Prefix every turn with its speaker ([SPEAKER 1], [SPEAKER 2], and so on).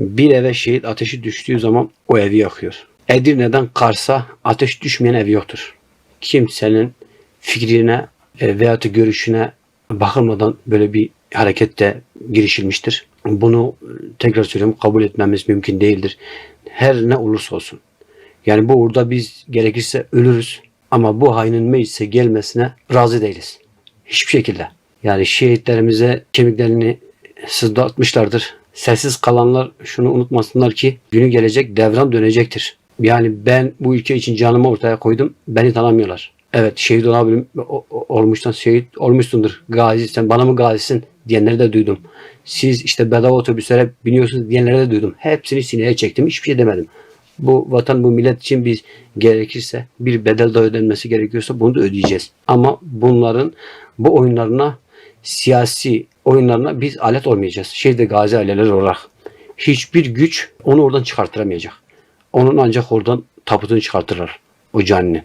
[SPEAKER 1] Bir eve şehit ateşi düştüğü zaman o evi yakıyor. Edirne'den Kars'a ateş düşmeyen ev yoktur. Kimsenin fikrine e, veya da görüşüne bakılmadan böyle bir harekette girişilmiştir. Bunu e, tekrar söylüyorum kabul etmemiz mümkün değildir. Her ne olursa olsun. Yani bu uğurda biz gerekirse ölürüz ama bu hainin meclise gelmesine razı değiliz. Hiçbir şekilde. Yani şehitlerimize kemiklerini sızlatmışlardır. Sessiz kalanlar şunu unutmasınlar ki günü gelecek devran dönecektir. Yani ben bu ülke için canımı ortaya koydum. Beni tanımıyorlar. Evet şehit olabilirim. Olmuştan şehit olmuşsundur. Gazi sen bana mı gazisin diyenleri de duydum. Siz işte bedava otobüslere biniyorsunuz diyenleri de duydum. Hepsini sineye çektim. Hiçbir şey demedim. Bu vatan bu millet için biz gerekirse bir bedel daha ödenmesi gerekiyorsa bunu da ödeyeceğiz. Ama bunların bu oyunlarına siyasi oyunlarına biz alet olmayacağız. Şeyde gazi aileleri olarak. Hiçbir güç onu oradan çıkartıramayacak. Onun ancak oradan tabutunu çıkartırlar. O canını.